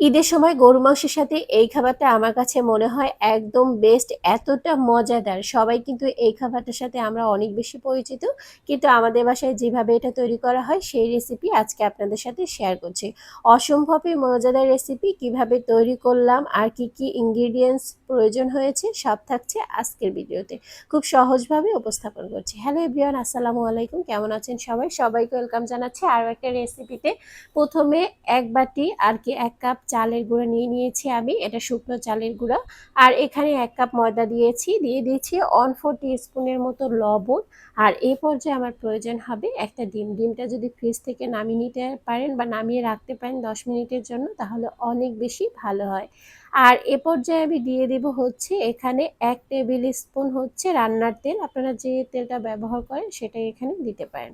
ঈদের সময় গরু মাংসের সাথে এই খাবারটা আমার কাছে মনে হয় একদম বেস্ট এতটা মজাদার। সবাই কিন্তু এই খাবারটার সাথে আমরা অনেক বেশি পরিচিত। কিন্তু আমাদের বাসায় যেভাবে এটা তৈরি করা হয়, সেই রেসিপি আজকে আপনাদের সাথে শেয়ার করছি। অসম্ভবই মজাদার রেসিপি কীভাবে তৈরি করলাম, আর কি কি ইনগ্রিডিয়েন্টস প্রয়োজন হয়েছে, সব থাকছে আজকের ভিডিওতে। খুব সহজভাবে উপস্থাপন করছি। হ্যালো এভরিওয়ান আসসালামু আলাইকুম। কেমন আছেন সবাই? সবাইকে ওয়েলকাম জানাচ্ছি আরও একটা রেসিপিতে প্রথমে এক বাটি আর কি এক কাপ চালের গুঁড়া নিয়ে নিয়েছি আমি, এটা শুকনো চালের গুঁড়া। আর এখানে এক কাপ ময়দা দিয়েছি, দিয়ে দিয়েছি ওয়ান ফোর স্পুনের মতো লবণ। আর এই পর্যায়ে আমার প্রয়োজন হবে একটা ডিম। ডিমটা যদি ফ্রিজ থেকে নামিয়ে নিতে পারেন বা নামিয়ে রাখতে পারেন দশ মিনিটের জন্য, তাহলে অনেক বেশি ভালো হয়। আর এ পর্যায়ে আমি দিয়ে দেব হচ্ছে এখানে এক টেবিল স্পুন হচ্ছে রান্নার তেল। আপনারা যে তেলটা ব্যবহার করেন সেটাই এখানে দিতে পারেন।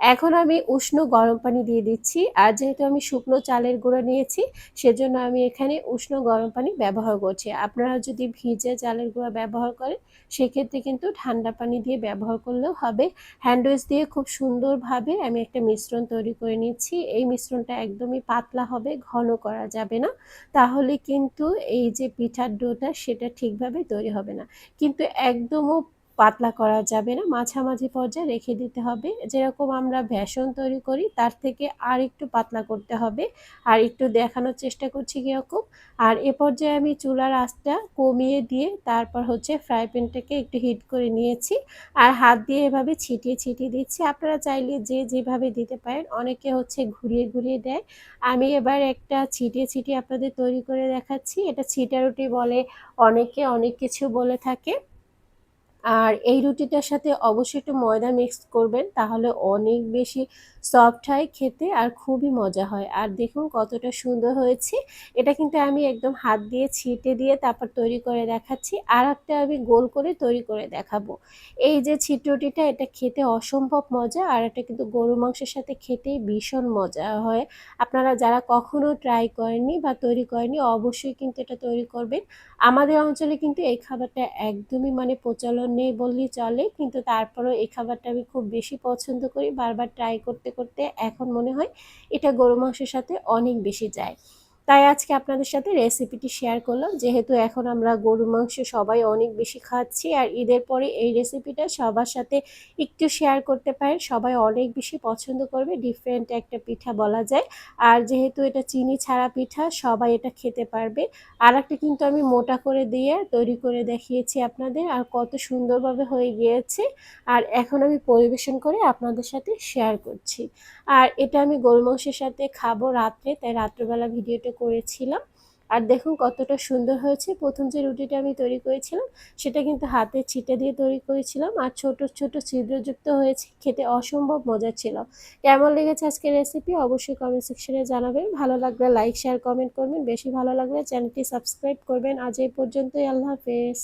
এখন আমি উষ্ণ গরম পানি দিয়ে দিচ্ছি, আর যেহেতু আমি শুকনো চালের গুঁড়ো নিয়েছি, সেজন্য আমি এখানে উষ্ণ গরম পানি ব্যবহার করছি। আপনারা যদি ভিজে চালের গুঁড়ো ব্যবহার করেন, সেক্ষেত্রে কিন্তু ঠান্ডা পানি দিয়ে ব্যবহার করলেও হবে। হ্যান্ডওয়েজ দিয়ে খুব সুন্দরভাবে আমি একটা মিশ্রণ তৈরি করে নিচ্ছি। এই মিশ্রণটা একদমই পাতলা হবে, ঘন করা যাবে না। তাহলে কিন্তু এই যে পিঠার ডোটা, সেটা ঠিকভাবে তৈরি হবে না। কিন্তু একদমও পাতলা করা যাবে না, মাঝামাঝি পর্যায়ে রেখে দিতে হবে। যেরকম আমরা ভ্যাসন তৈরি করি, তার থেকে আর একটু পাতলা করতে হবে। আর একটু দেখানোর চেষ্টা করছি কীরকম। আর এ পর্যায়ে আমি চুলার আঁচটা কমিয়ে দিয়ে তারপর হচ্ছে ফ্রাই প্যানটাকে একটু হিট করে নিয়েছি। আর হাত দিয়ে এভাবে ছিটিয়ে ছিটিয়ে দিচ্ছি। আপনারা চাইলে যে যেভাবে দিতে পারেন, অনেকে হচ্ছে ঘুরিয়ে ঘুরিয়ে দেয়। আমি এবার একটা ছিটিয়ে ছিটিয়ে আপনাদের তৈরি করে দেখাচ্ছি। এটা ছিটা রুটি বলে অনেকে অনেক কিছু বলে থাকে। আর এই রুটিটার সাথে অবশ্যই একটু ময়দা মিক্স করবেন, তাহলে অনেক বেশি সফট হয় খেতে আর খুবই মজা হয়। আর দেখুন কতটা সুন্দর হয়েছে। এটা কিন্তু আমি একদম হাত দিয়ে ছিটে দিয়ে তারপর তৈরি করে দেখাচ্ছি। আর একটা আমি গোল করে তৈরি করে দেখাবো। এই যে ছিট রুটিটা, এটা খেতে অসম্ভব মজা আর এটা কিন্তু গরু মাংসের সাথে খেতেই ভীষণ মজা হয়। আপনারা যারা কখনো ট্রাই করেননি বা তৈরি করেনি অবশ্যই কিন্তু এটা তৈরি করবেন। আমাদের অঞ্চলে কিন্তু এই খাবারটা একদমই মানে প্রচলন নেই বললেই চলে, কিন্তু তারপরেও এই খাবারটা আমি খুব বেশি পছন্দ করি, বারবার ট্রাই করতে করতে এখন মনে হয় এটা গরু মাংসের সাথে অনেক বেশি যায়। তাই আজকে আপনাদের সাথে রেসিপিটি শেয়ার করলাম। যেহেতু এখন আমরা গরু মাংস সবাই অনেক বেশি খাচ্ছি, আর ঈদের পরে এই রেসিপিটা সবার সাথে একটু শেয়ার করতে পারেন। সবাই অনেক বেশি পছন্দ করবে ডিফারেন্ট একটা পিঠা বলা যায়। আর যেহেতু এটা চিনি ছাড়া পিঠা, সবাই এটা খেতে পারবে। আর একটা কিন্তু আমি মোটা করে দিয়ে তৈরি করে দেখিয়েছি আপনাদের, আর কত সুন্দরভাবে হয়ে গিয়েছে। আর এখন আমি পরিবেশন করে আপনাদের সাথে শেয়ার করছি। আর এটা আমি গরু মাংসের সাথে খাব রাত্রে, তাই রাত্রেবেলা ভিডিওটা করেছিলাম। আর দেখুন কতটা সুন্দর হয়েছে। প্রথম যে রুটিটা আমি তৈরি করেছিলাম, সেটা কিন্তু হাতে ছিটে দিয়ে তৈরি করেছিলাম। আর ছোট ছোট ছিদ্রযুক্ত হয়েছে, খেতে অসম্ভব মজা ছিল। কেমন লেগেছে আজকের রেসিপি অবশ্যই কমেন্ট সেকশনে জানাবেন। ভালো লাগলে লাইক শেয়ার কমেন্ট করবেন। বেশি ভালো লাগলে চ্যানেলটি সাবস্ক্রাইব করবেন। আজ এই পর্যন্তই, আল্লাহ হাফেজ।